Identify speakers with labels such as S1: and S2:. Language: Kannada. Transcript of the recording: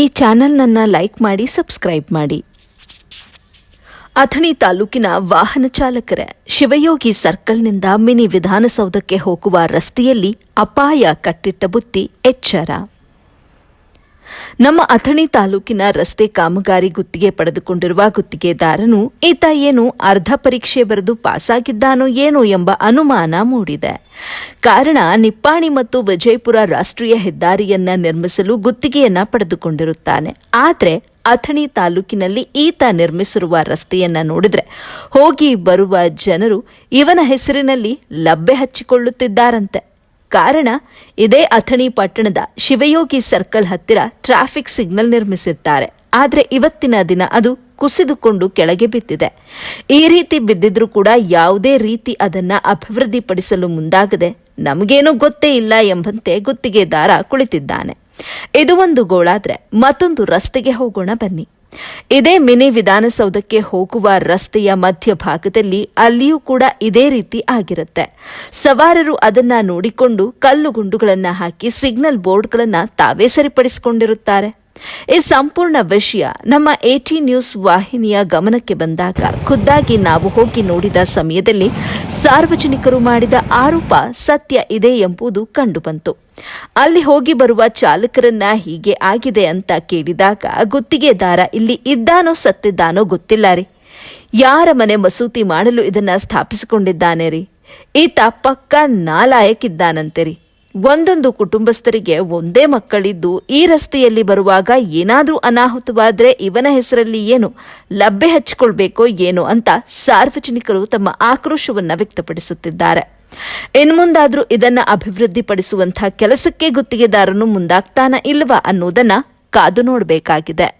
S1: ಈ ಚಾನೆಲ್ನನ್ನ ಲೈಕ್ ಮಾಡಿ, ಸಬ್ಸ್ಕ್ರೈಬ್ ಮಾಡಿ. ಅಥಣಿ ತಾಲೂಕಿನ ವಾಹನ ಚಾಲಕರ, ಶಿವಯೋಗಿ ಸರ್ಕಲ್ನಿಂದ ಮಿನಿ ವಿಧಾನಸೌಧಕ್ಕೆ ಹೋಗುವ ರಸ್ತೆಯಲ್ಲಿ ಅಪಾಯ ಕಟ್ಟಿಟ್ಟ ಬುತ್ತಿ ಎಚ್ಚರ. ನಮ್ಮ ಅಥಣಿ ತಾಲೂಕಿನ ರಸ್ತೆ ಕಾಮಗಾರಿ ಗುತ್ತಿಗೆ ಪಡೆದುಕೊಂಡಿರುವ ಗುತ್ತಿಗೆದಾರನು, ಈತ ಏನು ಅರ್ಧ ಪರೀಕ್ಷೆ ಬರೆದು ಪಾಸಾಗಿದ್ದಾನೋ ಏನೋ ಎಂಬ ಅನುಮಾನ ಮೂಡಿದೆ. ಕಾರಣ ನಿಪ್ಪಾಣಿ ಮತ್ತು ವಿಜಯಪುರ ರಾಷ್ಟ್ರೀಯ ಹೆದ್ದಾರಿಯನ್ನ ನಿರ್ಮಿಸಲು ಗುತ್ತಿಗೆಯನ್ನ ಪಡೆದುಕೊಂಡಿರುತ್ತಾನೆ. ಆದರೆ ಅಥಣಿ ತಾಲೂಕಿನಲ್ಲಿ ಈತ ನಿರ್ಮಿಸಿರುವ ರಸ್ತೆಯನ್ನ ನೋಡಿದ್ರೆ ಹೋಗಿ ಬರುವ ಜನರು ಇವನ ಹೆಸರಿನಲ್ಲಿ ಲಬ್ಬೆ ಹಚ್ಚಿಕೊಳ್ಳುತ್ತಿದ್ದಾರಂತೆ. ಕಾರಣ, ಇದೇ ಅಥಣಿ ಪಟ್ಟಣದ ಶಿವಯೋಗಿ ಸರ್ಕಲ್ ಹತ್ತಿರ ಟ್ರಾಫಿಕ್ ಸಿಗ್ನಲ್ ನಿರ್ಮಿಸಿದ್ದಾರೆ. ಆದರೆ ಇವತ್ತಿನ ದಿನ ಅದು ಕುಸಿದುಕೊಂಡು ಕೆಳಗೆ ಬಿದ್ದಿದೆ. ಈ ರೀತಿ ಬಿದ್ದಿದ್ರೂ ಕೂಡ ಯಾವುದೇ ರೀತಿ ಅದನ್ನ ಅಭಿವೃದ್ಧಿಪಡಿಸಲು ಮುಂದಾಗದೆ ನಮಗೇನೂ ಗೊತ್ತೇ ಇಲ್ಲ ಎಂಬಂತೆ ಗುತ್ತಿಗೆದಾರ ಕುಳಿತಿದ್ದಾನೆ. ಇದು ಒಂದು ಗೋಳಾದ್ರೆ ಮತ್ತೊಂದು ರಸ್ತೆಗೆ ಹೋಗೋಣ ಬನ್ನಿ. ಇದೇ ಮಿನಿ ವಿಧಾನಸೌಧಕ್ಕೆ ಹೋಗುವ ರಸ್ತೆಯ ಮಧ್ಯಭಾಗದಲ್ಲಿ ಅಲ್ಲಿಯೂ ಕೂಡ ಇದೇ ರೀತಿ ಆಗಿರುತ್ತೆ. ಸವಾರರು ಅದನ್ನ ನೋಡಿಕೊಂಡು ಕಲ್ಲು ಗುಂಡುಗಳನ್ನ ಹಾಕಿ ಸಿಗ್ನಲ್ ಬೋರ್ಡ್ಗಳನ್ನ ತಾವೇ ಸರಿಪಡಿಸಿಕೊಂಡಿರುತ್ತಾರೆ. ಈ ಸಂಪೂರ್ಣ ವಿಷಯ ನಮ್ಮ ಎಟಿ ನ್ಯೂಸ್ ವಾಹಿನಿಯ ಗಮನಕ್ಕೆ ಬಂದಾಗ ಖುದ್ದಾಗಿ ನಾವು ಹೋಗಿ ನೋಡಿದ ಸಮಯದಲ್ಲಿ ಸಾರ್ವಜನಿಕರು ಮಾಡಿದ ಆರೋಪ ಸತ್ಯ ಇದೆ ಎಂಬುದು ಕಂಡುಬಂತು. ಅಲ್ಲಿ ಹೋಗಿ ಬರುವ ಚಾಲಕರನ್ನ ಹೀಗೆ ಆಗಿದೆ ಅಂತ ಕೇಳಿದಾಗ ಗುತ್ತಿಗೆದಾರ ಇಲ್ಲಿ ಇದ್ದಾನೋ ಸತ್ತಿದ್ದಾನೋ ಗೊತ್ತಿಲ್ಲ ರೀ. ಯಾರ ಮನೆ ಮಸೂತಿ ಮಾಡಲು ಇದನ್ನ ಸ್ಥಾಪಿಸಿಕೊಂಡಿದ್ದಾನೆ ರೀ. ಈತ ಪಕ್ಕ ನಾಲಾಯಕಿದ್ದಾನಂತೆ ರೀ. ಒಂದೊಂದು ಕುಟುಂಬಸ್ಥರಿಗೆ ಒಂದೇ ಮಕ್ಕಳಿದ್ದು ಈ ರಸ್ತೆಯಲ್ಲಿ ಬರುವಾಗ ಏನಾದ್ರೂ ಅನಾಹುತವಾದ್ರೆ ಇವನ ಹೆಸರಲ್ಲಿ ಏನು ಲಬ್ಬೆ ಹಚ್ಚಿಕೊಳ್ಬೇಕೋ ಏನೋ ಅಂತ ಸಾರ್ವಜನಿಕರು ತಮ್ಮ ಆಕ್ರೋಶವನ್ನ ವ್ಯಕ್ತಪಡಿಸುತ್ತಿದ್ದಾರೆ. ಇನ್ಮುಂದಾದ್ರೂ ಇದನ್ನ ಅಭಿವೃದ್ಧಿಪಡಿಸುವಂತಹ ಕೆಲಸಕ್ಕೆ ಗುತ್ತಿಗೆದಾರನು ಮುಂದಾಗ್ತಾನ ಇಲ್ವಾ ಅನ್ನೋದನ್ನ ಕಾದು ನೋಡಬೇಕಾಗಿದೆ.